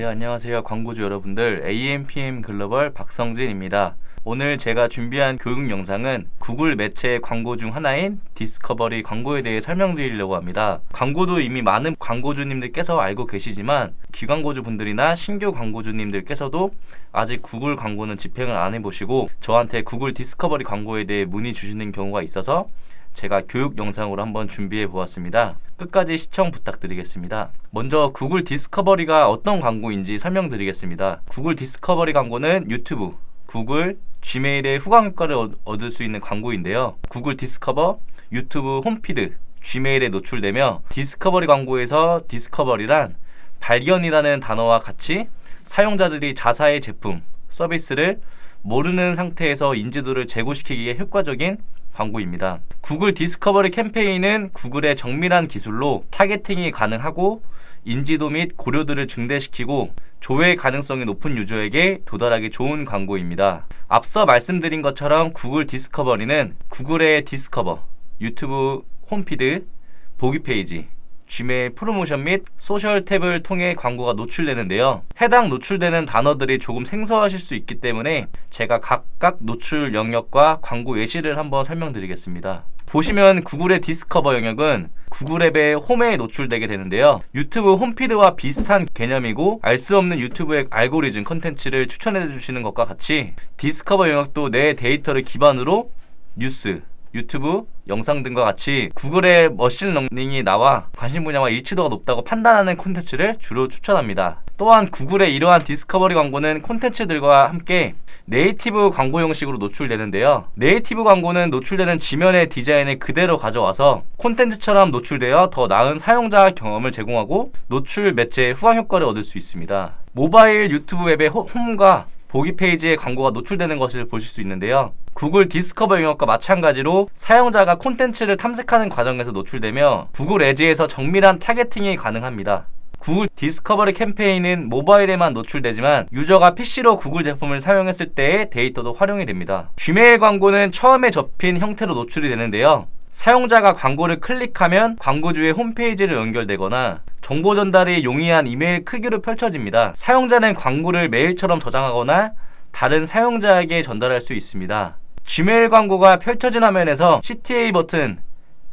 네, 안녕하세요. 광고주 여러분들. AMPM 글로벌 박성진입니다. 오늘 제가 준비한 교육 영상은 구글 매체 광고 중 하나인 디스커버리 광고에 대해 설명드리려고 합니다. 광고도 이미 많은 광고주님들께서 알고 계시지만 기광고주 분들이나 신규 광고주님들께서도 아직 구글 광고는 집행을 안 해보시고 저한테 구글 디스커버리 광고에 대해 문의 주시는 경우가 있어서 제가 교육 영상으로 한번 준비해 보았습니다. 끝까지 시청 부탁드리겠습니다. 먼저 구글 디스커버리가 어떤 광고인지 설명드리겠습니다. 구글 디스커버리 광고는 유튜브, 구글, 지메일의 후광 효과를 얻- 얻을 수 있는 광고인데요. 구글 디스커버, 유튜브 홈피드, 지메일에 노출되며 디스커버리 광고에서 디스커버리란 발견이라는 단어와 같이 사용자들이 자사의 제품, 서비스를 모르는 상태에서 인지도를 제고시키기에 효과적인 광고입니다. 구글 디스커버리 캠페인은 구글의 정밀한 기술로 타겟팅이 가능하고 인지도 및 고려도를 증대시키고 조회 가능성이 높은 유저에게 도달하기 좋은 광고입니다. 앞서 말씀드린 것처럼 구글 디스커버리는 구글의 디스커버, 유튜브 홈피드, 보기 페이지, 지메일 프로모션 및 소셜 탭을 통해 광고가 노출되는데요. 해당 노출되는 단어들이 조금 생소하실 수 있기 때문에 제가 각각 노출 영역과 광고 예시를 한번 설명드리겠습니다. 보시면 구글의 디스커버 영역은 구글 앱의 홈에 노출되게 되는데요. 유튜브 홈피드와 비슷한 개념이고 알 수 없는 유튜브의 알고리즘 컨텐츠를 추천해 주시는 것과 같이 디스커버 영역도 내 데이터를 기반으로 뉴스, 유튜브, 영상 등과 같이 구글의 머신러닝이 나와 관심 분야와 일치도가 높다고 판단하는 콘텐츠를 주로 추천합니다. 또한 구글의 이러한 디스커버리 광고는 콘텐츠들과 함께 네이티브 광고 형식으로 노출되는데요. 네이티브 광고는 노출되는 지면의 디자인을 그대로 가져와서 콘텐츠처럼 노출되어 더 나은 사용자 경험을 제공하고 노출 매체의 후광 효과를 얻을 수 있습니다. 모바일 유튜브 앱의 호- 홈과 보기 페이지에 광고가 노출되는 것을 보실 수 있는데요. 구글 디스커버 영역과 마찬가지로 사용자가 콘텐츠를 탐색하는 과정에서 노출되며 구글 에지에서 정밀한 타겟팅이 가능합니다. 구글 디스커버리 캠페인은 모바일에만 노출되지만 유저가 PC로 구글 제품을 사용했을 때의 데이터도 활용이 됩니다. Gmail 광고는 처음에 접힌 형태로 노출이 되는데요. 사용자가 광고를 클릭하면 광고주의 홈페이지를 연결되거나 정보 전달이 용이한 이메일 크기로 펼쳐집니다. 사용자는 광고를 메일처럼 저장하거나 다른 사용자에게 전달할 수 있습니다. Gmail 광고가 펼쳐진 화면에서 CTA 버튼,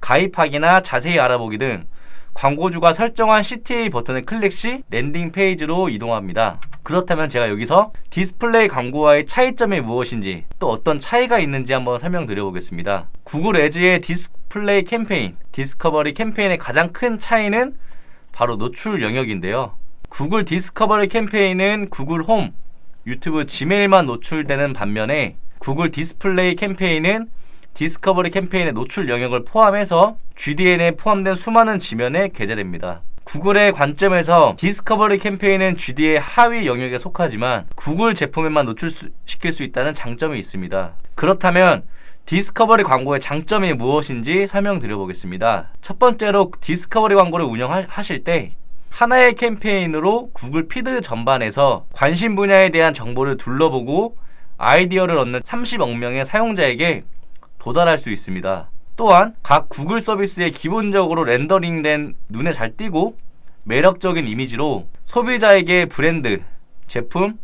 가입하기나 자세히 알아보기 등 광고주가 설정한 CTA 버튼을 클릭 시 랜딩 페이지로 이동합니다. 그렇다면 제가 여기서 디스플레이 광고와의 차이점이 무엇인지 또 어떤 차이가 있는지 한번 설명드려 보겠습니다. 구글 에즈의 디스플레이 캠페인, 디스커버리 캠페인의 가장 큰 차이는 바로 노출 영역인데요. 구글 디스커버리 캠페인은 구글 홈, 유튜브 지메일만 노출되는 반면에 구글 디스플레이 캠페인은 디스커버리 캠페인의 노출 영역을 포함해서 GDN에 포함된 수많은 지면에 게재됩니다. 구글의 관점에서 디스커버리 캠페인은 GD의 하위 영역에 속하지만 구글 제품에만 노출시킬 수 있다는 장점이 있습니다. 그렇다면 디스커버리 광고의 장점이 무엇인지 설명드려 보겠습니다. 첫 번째로 디스커버리 광고를 운영하실 때 하나의 캠페인으로 구글 피드 전반에서 관심 분야에 대한 정보를 둘러보고 아이디어를 얻는 30억 명의 사용자에게 도달할 수 있습니다. 또한 각 구글 서비스에 기본적으로 렌더링된 눈에 잘 띄고 매력적인 이미지로 소비자에게 브랜드, 제품,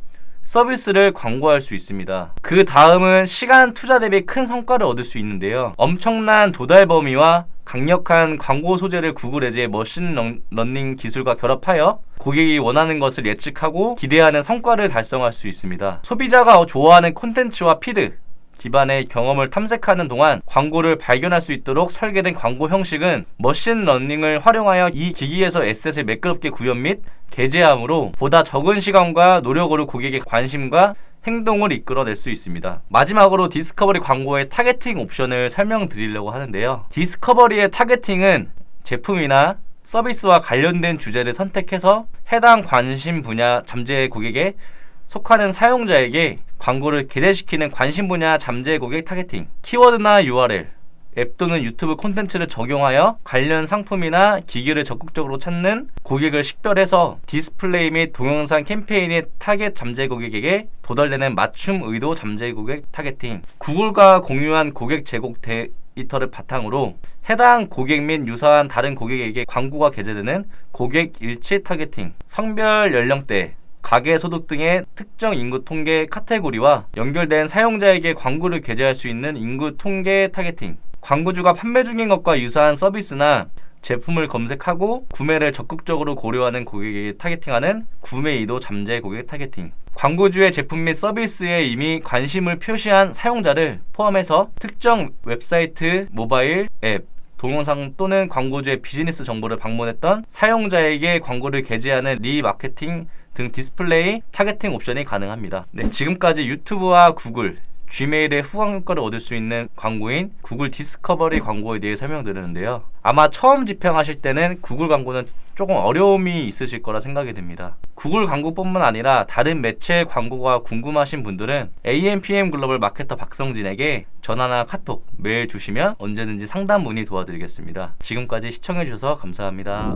서비스를 광고할 수 있습니다. 그 다음은 시간 투자 대비 큰 성과를 얻을 수 있는데요. 엄청난 도달 범위와 강력한 광고 소재를 구글 에즈의 머신 러- 러닝 기술과 결합하여 고객이 원하는 것을 예측하고 기대하는 성과를 달성할 수 있습니다. 소비자가 좋아하는 콘텐츠와 피드, 기반의 경험을 탐색하는 동안 광고를 발견할 수 있도록 설계된 광고 형식은 머신 러닝을 활용하여 이 기기에서 에셋을 매끄럽게 구현 및 게재함으로 보다 적은 시간과 노력으로 고객의 관심과 행동을 이끌어낼 수 있습니다. 마지막으로 디스커버리 광고의 타겟팅 옵션을 설명드리려고 하는데요. 디스커버리의 타겟팅은 제품이나 서비스와 관련된 주제를 선택해서 해당 관심 분야 잠재 고객의 속하는 사용자에게 광고를 게재시키는 관심 분야 잠재 고객 타겟팅, 키워드나 URL, 앱 또는 유튜브 콘텐츠를 적용하여 관련 상품이나 기기를 적극적으로 찾는 고객을 식별해서 디스플레이 및 동영상 캠페인의 타겟 잠재 고객에게 도달되는 맞춤 의도 잠재 고객 타겟팅, 구글과 공유한 고객 제공 데이터를 바탕으로 해당 고객 및 유사한 다른 고객에게 광고가 게재되는 고객 일치 타겟팅, 성별 연령대, 가계 소득 등의 특정 인구 통계 카테고리와 연결된 사용자에게 광고를 게재할 수 있는 인구 통계 타겟팅. 광고주가 판매 중인 것과 유사한 서비스나 제품을 검색하고 구매를 적극적으로 고려하는 고객에게 타겟팅하는 구매 이도 잠재 고객 타겟팅. 광고주의 제품 및 서비스에 이미 관심을 표시한 사용자를 포함해서 특정 웹사이트, 모바일, 앱, 동영상 또는 광고주의 비즈니스 정보를 방문했던 사용자에게 광고를 게재하는 리마케팅 등 디스플레이 타겟팅 옵션이 가능합니다. 네, 지금까지 유튜브와 구글, gmail의 후광 효과를 얻을 수 있는 광고인 구글 디스커버리 광고에 대해 설명드렸는데요. 아마 처음 집행하실 때는 구글 광고는 조금 어려움이 있으실 거라 생각이 됩니다. 구글 광고뿐만 아니라 다른 매체 광고가 궁금하신 분들은 AMPM 글로벌 마케터 박성진에게 전화나 카톡, 메일 주시면 언제든지 상담 문의 도와드리겠습니다. 지금까지 시청해주셔서 감사합니다.